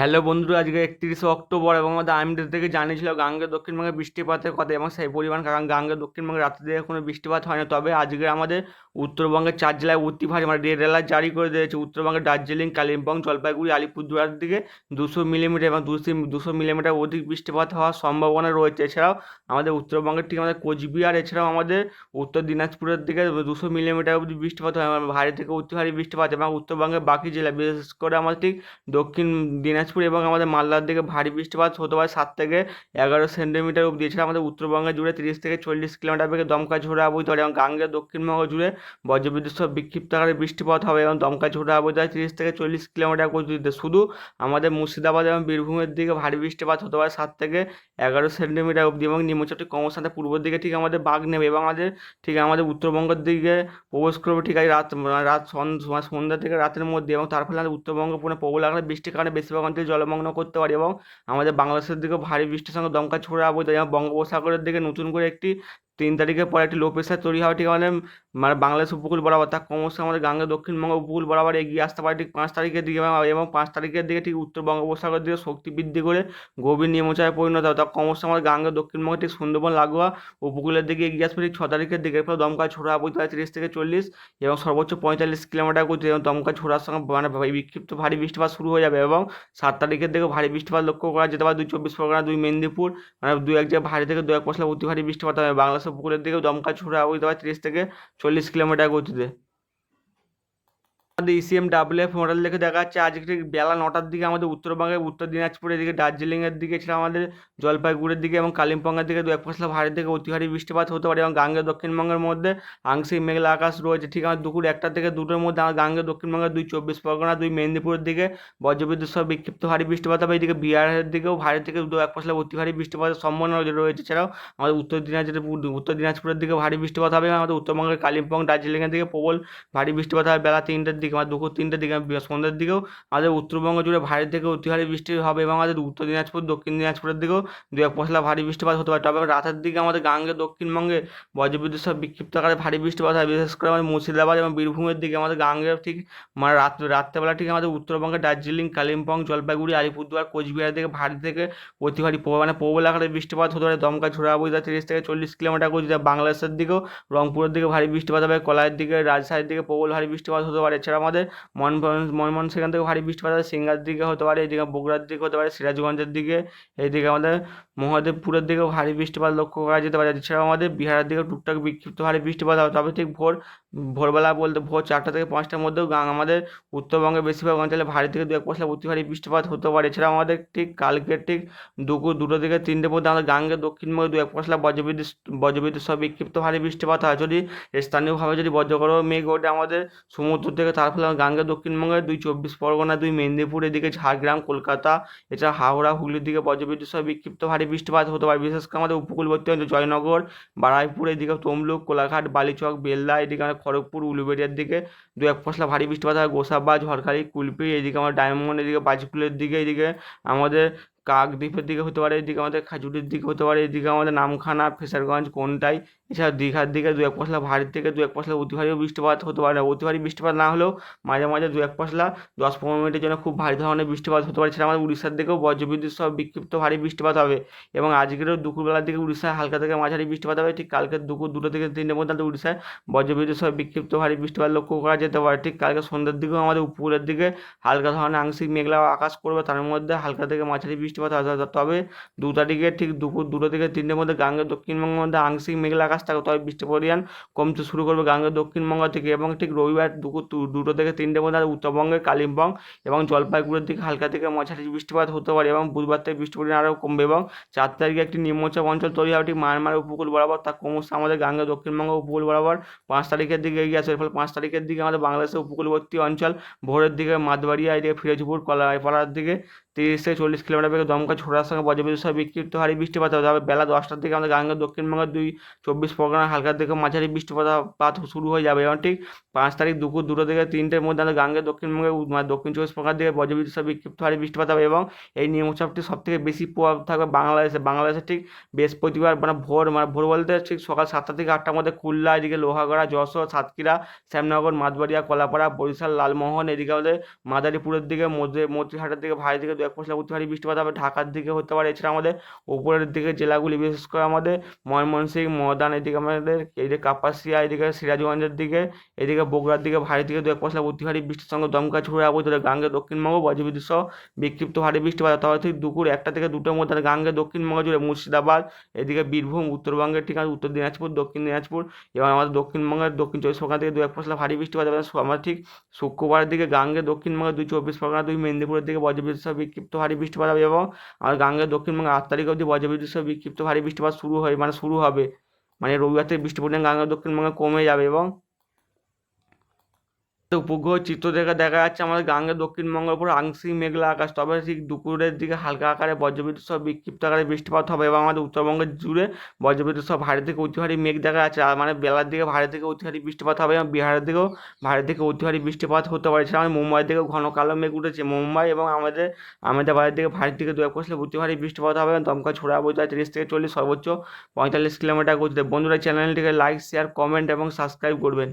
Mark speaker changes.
Speaker 1: Hello বন্ধুরা, আজকে একত্রিশে অক্টোবর এবং আমাদের আইএমডি থেকে জানিয়েছিল গাঙ্গে দক্ষিণবঙ্গে বৃষ্টিপাতের কথা এবং সেই পরিমাণ, কারণ গাঙ্গে দক্ষিণবঙ্গে রাত্রে দিকে কোনো বৃষ্টিপাত হয় না তবে আজকে আমাদের উত্তরবঙ্গের চার জেলায় অতি ভারী মানে রেড অ্যালার্ট জারি করে দিয়েছে। উত্তরবঙ্গের দার্জিলিং, কালিম্পং, জলপাইগুড়ি, আলিপুরদুয়ার দিকে দুশো মিলিমিটার এবং দুশো দুশো মিলিমিটার অধিক বৃষ্টিপাত হওয়ার সম্ভাবনা রয়েছে। এছাড়াও আমাদের উত্তরবঙ্গের ঠিক আমাদের কোচবিহার, এছাড়াও আমাদের উত্তর দিনাজপুরের দিকে দুশো মিলিমিটার অবধি বৃষ্টিপাত হয় ভারী থেকে অতি ভারী বৃষ্টিপাত এবং উত্তরবঙ্গের বাকি জেলা বিশেষ করে আমাদের ঠিক দক্ষিণ দিনাজপুর এবং আমাদের মালদার দিকে ভারী বৃষ্টিপাত হতে পারে সাত থেকে এগারো সেন্টিমিটার অবধি। এছাড়া আমাদের উত্তরবঙ্গে জুড়ে তিরিশ থেকে চল্লিশ কিলোমিটার বেগে দমকা ঝোড়া পারে এবং গাঙ্গে দক্ষিণবঙ্গ জুড়ে বজ্রবিদ্যুৎ সহ বিক্ষিপ্ত আকারে বৃষ্টিপাত হবে এবং দমকা ঝোড়া বইতে হয় তিরিশ থেকে চল্লিশ কিলোমিটার গতিতে। শুধু আমাদের মুর্শিদাবাদ এবং বীরভূমের দিকে ভারী বৃষ্টিপাত হতে পারে সাত থেকে এগারো সেন্টিমিটার অবধি এবং নিম্নচাপটি ক্রমশ পূর্বের দিকে ঠিক আমাদের বাঘ নেবে এবং আমাদের ঠিক আমাদের উত্তরবঙ্গের দিকে প্রবেশ করবে ঠিক আছে রাত রাত সন্ধ্যা থেকে রাতের মধ্যে এবং তার ফলে আমাদের উত্তরবঙ্গ পুরো প্রবল আকারে বৃষ্টির কারণে বেশিরভাগ অঞ্চলে জলমগ্ন করতে পারে এবং আমাদের বাংলাদেশের দিকেও ভারী বৃষ্টির সঙ্গে দমকা ছোড়া বইতে যেমন বঙ্গোপসাগরের দিকে নতুন করে একটি তিন তারিখের পর একটি লো প্রেশার তৈরি হওয়া ঠিক আমাদের মানে বাংলাদেশ উপকূল বরাবর। তা ক্রমশ আমাদের গাঙ্গে দক্ষিণবঙ্গ উপকূল বরাবর এগিয়ে আসতে পারে ঠিক পাঁচ তারিখের দিকে এবং- পাঁচ তারিখের দিকে ঠিক উত্তর বঙ্গোপসাগরের দিকে শক্তি বৃদ্ধি করে গভীর নিম্নচাপে পরিণত হবে। তা ক্রমশ আমাদের গাঙ্গে দক্ষিণবঙ্গে ঠিক সুন্দরবন, লাগোয়া উপকূলের দিকে এগিয়ে আসবে ঠিক ছ তারিখের দিকে। এরপর দমকা ছোড়া বইতে হয় তিরিশ থেকে চল্লিশ এবং সর্বোচ্চ পঁয়তাল্লিশ কিলোমিটার গতি এবং দমকা ছোড়ার সঙ্গে মানে বিক্ষিপ্ত ভারী বৃষ্টিপাত শুরু হয়ে যাবে এবং সাত তারিখের দিকে ভারী বৃষ্টিপাত লক্ষ্য করা যেতে পারে। দুই চব্বিশ পরগনা, দুই মেদিনীপুর মানে দুই এক জায়গায় ভারী থেকে দু এক পশলা অতি ভারী বৃষ্টিপাত হবে। বাংলাদেশের উপকূলের দিকে দমকা ছোড়া বইতে পারে তিরিশ থেকে চল্লিশ কিলোমিটার গতিতে। আমাদের ইসিএম ডাব্লিউএফ মডেল দেখে দেখা যাচ্ছে আজকে ঠিক বেলা নটার দিকে আমাদের উত্তরবঙ্গের উত্তর দিনাজপুরের দিকে, দার্জিলিংয়ের দিকে, এছাড়া আমাদের জলপাইগুড়ির দিকে এবং কালিম্পংয়ের দিকে দু এক পশলা ভারী থেকে অতি ভারী বৃষ্টিপাত হতে পারে এবং গাঙ্গে দক্ষিণবঙ্গের মধ্যে আংশিক মেঘলা আকাশ রয়েছে। ঠিক আমার দুপুর একটা থেকে দুটোর মধ্যে আমার গাঙ্গের দক্ষিণবঙ্গের দুই চব্বিশ পরগনা, দুই মেদিনীপুরের দিকে বজ্রবিদ্যুৎ সহ বিক্ষিপ্ত ভারী বৃষ্টিপাত হবে। এদিকে বিহারের দিকেও ভারী থেকে দু এক পশলা অতি ভারী বৃষ্টিপাতের সম্ভাবনা রয়েছে। এছাড়াও আমাদের উত্তর দিনাজপুর, উত্তর দিনাজপুরের দিকে ভারী বৃষ্টিপাত হবে আমাদের উত্তরবঙ্গের কালিম্পং, দার্জিলিংয়ের দিকে প্রবল ভারী বৃষ্টিপাত হবে। বেলা তিনটের দিকে মানে দুপুর তিনটের দিকে বি- সন্ধ্যের দিকেও আমাদের উত্তরবঙ্গ জুড়ে ভারী থেকে অতি ভারী বৃষ্টি হবে এবং আমাদের উত্তর দিনাজপুর, দক্ষিণ দিনাজপুরের দিকেও দু এক পশলা ভারী বৃষ্টিপাত হতে পারে। তবে রাতের দিকে আমাদের গাঙ্গে, দক্ষিণবঙ্গে বজ্রবিদ্যুৎ সহ বিক্ষিপ্ত আকারে ভারী বৃষ্টিপাত হয়। বিশেষ করে আমাদের মুর্শিদাবাদ এবং বীরভূমের দিকে আমাদের গাঙ্গের ঠিক মানে রাত, রাত্রেবেলা ঠিক আমাদের উত্তরবঙ্গে দার্জিলিং, কালিম্পং, জলপাইগুড়ি, আলিপুরদুয়ার কোচবিহার থেকে ভারী থেকে অতি ভারী মানে প্রবল আকারে বৃষ্টিপাত হতে পারে। দমকা, ঝোড়া বইতে তিরিশ থেকে চল্লিশ কিলোমিটার গতিতে বাংলাদেশের দিকেও রংপুরের দিকে ভারী বৃষ্টিপাত হবে। কলাইয়ের দিকে, রাজশাহীর দিকে প্রবল ভারী বৃষ্টিপাত হতে পারে। এছাড়া আমাদের মন মনমোহন সেখান থেকে ভারী বৃষ্টিপাত হবে সিঙ্গার দিকে হতে পারে, এদিকে বগুড়ার দিকে হতে পারে, সিরাজগঞ্জের দিকে এইদিকে আমাদের মহাদেবপুরের দিকেও ভারী বৃষ্টিপাত লক্ষ্য করা যেতে পারে। এছাড়াও আমাদের বিহারের দিকে টুকটাক বিক্ষিপ্ত ভারী বৃষ্টিপাত হবে তবে ঠিক ভোর ভোরবেলা বলতে ভোর চারটা থেকে পাঁচটার মধ্যেও গাং আমাদের উত্তরবঙ্গের বেশিরভাগ অঞ্চলে ভারী থেকে দু এক পশলা অতি ভারী বৃষ্টিপাত হতে পারে। এছাড়াও আমাদের ঠিক কালকে ঠিক দুপুর দুটো থেকে তিনটের মধ্যে আমাদের গাঙ্গে দক্ষিণবঙ্গে দু এক পশলা বজ্রবিদ্যুৎ বজ্রবিদ্যুৎ সহ বিক্ষিপ্ত ভারী বৃষ্টিপাত হয়। যদি স্থানীয়ভাবে যদি বজ্রগড় মেঘ ওঠে, আমাদের সমুদ্র থেকে তার ফলে গাঙ্গে দক্ষিণবঙ্গে দুই চব্বিশ পরগনা, দুই মেদিনীপুর, এদিকে ঝাড়গ্রাম, কলকাতা এছাড়া হাওড়া, হুগলির দিকে বজ্রবিদ্যুৎ সহ বিক্ষিপ্ত ভারী বৃষ্টিপাত হতে পারে। বিশেষ করে আমাদের উপকূলবর্তী অঞ্চল জয়নগর, বারাইপুর, এদিকে তমলুক, কোলাঘাট, বালিচক বেলদা এদিকে আমাদের খড়গপুর উলুবেড়িয়ার দিকে দু এক পশলা ভারী বৃষ্টিপাত হয়। গোসাবা, ঝড়খালি, কুলপি, এদিকে আমার ডায়মন্ড, এদিকে বাজিকুলের দিকে, এদিকে আমাদের কাকদ্বীপের দিকে হতে পারে, এদিকে আমাদের খাজুরির দিকে হতে পারে, এদিকে আমাদের নামখানা, ফেসারগঞ্জ, কোনটাই এছাড়া দীঘার দিকে দু এক পশলা ভারী থেকে দু এক পশলা অতি ভারী বৃষ্টিপাত হতে পারে। অতি ভারী বৃষ্টিপাত না হলেও মাঝে মাঝে দু এক পশলা দশ পনেরো মিনিটের জন্য খুব ভারী ধরনের বৃষ্টিপাত হতে পারে। সেটা আমাদের উড়িষ্যার দিকেও বজ্রবিদ্যুৎ সহ বিক্ষিপ্ত ভারী বৃষ্টিপাত হবে এবং আজকেরও দুপুরবেলার দিকে উড়িষ্যায় হালকা থেকে মাঝারি বৃষ্টিপাত হবে। ঠিক কালকে দুপুর দুটো থেকে তিনটের মধ্যে আমাদের উড়িষ্যায় বজ্রবিদ্যুৎ সহ বিক্ষিপ্ত ভারী বৃষ্টিপাত লক্ষ্য করা যেতে পারে। ঠিক কালকে সন্ধ্যের দিকেও আমাদের উপকূলের দিকে হালকা ধরনের আংশিক মেঘলা আকাশ করবে। তার মধ্যে হালকা থেকে মাঝারি বৃষ্টিপাত হবে। তবে দু তারিখে ঠিক দুপুর দুটো থেকে তিনটের মধ্যে গাঙ্গের দক্ষিণবঙ্গের মধ্যে আংশিক মেঘলা আকাশ থাকবে তবে বৃষ্টি পরিমাণ কমতে শুরু করবে গাঙ্গের দক্ষিণবঙ্গ থেকে এবং ঠিক রবিবার দুপুর দুটো থেকে তিনটের মধ্যে উত্তরবঙ্গের কালিম্পং এবং জলপাইগুড়ির দিকে হালকা থেকে মাঝারি বৃষ্টিপাত হতে পারে এবং বুধবার থেকে বৃষ্টি পরিমাণ আরও কমবে এবং চার তারিখে একটি নিম্নচাপ অঞ্চল তৈরি হবে ঠিক মায়ানমার উপকূল বরাবর, তা ক্রমশ আমাদের গাঙ্গের দক্ষিণবঙ্গ উপকূল বরাবর পাঁচ তারিখের দিকে এগিয়ে আসবে। এর ফলে পাঁচ তারিখের দিকে আমাদের বাংলাদেশের উপকূলবর্তী অঞ্চল ভোরের দিকে মাদবাড়িয়া এদিকে ফিরোজপুর, কলাইপাড়ার দিকে তিরিশ থেকে চল্লিশ কিলোমিটার বেগে দমকা ছোড়ার সঙ্গে বজ্রবিদ্যুৎ সহ বিক্ষিপ্ত হারি বৃষ্টিপাত হবে। তবে বেলা দশটার দিকে আমাদের গাঙ্গের দক্ষিণবঙ্গের দুই চব্বিশ পরগনা হালকা থেকে মাঝারি বৃষ্টিপাতপাত শুরু হয়ে যাবে এবং ঠিক পাঁচ তারিখ দুপুর দুটো থেকে তিনটের মধ্যে আমাদের গাঙ্গের দক্ষিণবঙ্গে মানে দক্ষিণ চব্বিশ পরগনার দিকে বজ্রবিদ্যুৎ সহ বিক্ষিপ্ত হারি বৃষ্টিপাত হবে এবং এই নিম্নচাপটি সব থেকে বেশি প্রভাব থাকবে বাংলাদেশে। বাংলাদেশে ঠিক বৃহস্পতিবার মানে ভোর মানে ভোর বলতে ঠিক সকাল সাতটা থেকে আটটার মধ্যে খুলনা এদিকে লোহাগড়া, যশোর, সাতক্ষীরা, শ্যামনগর মাতবাড়িয়া কলাপাড়া, বরিশাল, লালমোহন, এদিকে আমাদের মাদারীপুরের দিকে, মধ্যে মতিহাটের দিকে, ভারী দিকে দু এক পশলা অতি ভারী বৃষ্টিপাত হবে, ঢাকার দিকে হতে পারে। এছাড়া আমাদের উপরের দিকে জেলাগুলি, বিশেষ করে আমাদের ময়মনসিংহ, ময়দান, এদিকে আমাদের এদিকে কাপাসিয়া, এদিকে সিরাজগঞ্জের দিকে, এদিকে বগুড়ার দিকে ভারী থেকে দু এক পশলা অতি ভারী বৃষ্টির সঙ্গে দমকা ছুড়ে ধরে গাঙ্গে, দক্ষিণবঙ্গ বজ্রবিদ্যুৎ সহ বিক্ষিপ্ত ভারী বৃষ্টিপাত তবে ঠিক দুপুর একটা থেকে দুটোর মধ্যে গাঙ্গে, দক্ষিণবঙ্গ জুড়ে মুর্শিদাবাদ, এদিকে বীরভূম, উত্তরবঙ্গের ঠিক আছে উত্তর দিনাজপুর, দক্ষিণ দিনাজপুর। এবং আমাদের দক্ষিণবঙ্গের দক্ষিণ চব্বিশ পরগনা থেকে দু এক পশলা ভারী বৃষ্টিপাত আমরা ঠিক শুক্রবারের দিকে গাঙ্গে, দক্ষিণবঙ্গের দুই চব্বিশ পরগনা, দুই মেদিনীপুরের দিকে বজ্রবিদ্যুৎ সহ বিক্ষিপ্ত ভারী বৃষ্টিপাত হবে এবং আর গাঙ্গে দক্ষিণবঙ্গে আট তারিখ অবধি বজ্রবিদ্যুৎ সহ বিক্ষিপ্ত ভারী বৃষ্টিপাত শুরু হয় মানে শুরু হবে। মানে রবিবার থেকে বৃষ্টি পরিমাণ গাঙ্গে দক্ষিণবঙ্গে কমে যাবে এবং উপগ্রহ চিত্র দেখে দেখা যাচ্ছে আমাদের গাঙ্গে দক্ষিণবঙ্গের উপর আংশিক মেঘলা আকাশ। তবে ঠিক দুপুরের দিকে হালকা আকারে বজ্রবিদ্যুৎ সহ বিক্ষিপ্ত আকারে বৃষ্টিপাত হবে এবং আমাদের উত্তরবঙ্গের জুড়ে বজ্রবিদ্যুৎ সহ ভারী থেকে অতি ভারী মেঘ দেখা যাচ্ছে। আর মানে বেলার দিকে ভারী থেকে অতি ভারী বৃষ্টিপাত হবে এবং বিহারের দিকেও ভারী থেকে অতি ভারী বৃষ্টিপাত হতে পারে। এছাড়া আমাদের মুম্বাইয়ের দিকেও ঘন কালো মেঘ উঠেছে। মুম্বাই এবং আমাদের আহমেদাবাদের দিকে ভারী থেকে দু এক পশলা অতি ভারী বৃষ্টিপাত হবে এবং দমকা ছোড়া বইতে তিরিশ থেকে চল্লিশ সর্বোচ্চ পঁয়তাল্লিশ কিলোমিটার গতিতে। বন্ধুরা, চ্যানেলটিকে লাইক শেয়ার কমেন্ট এবং সাবস্ক্রাইব করবেন।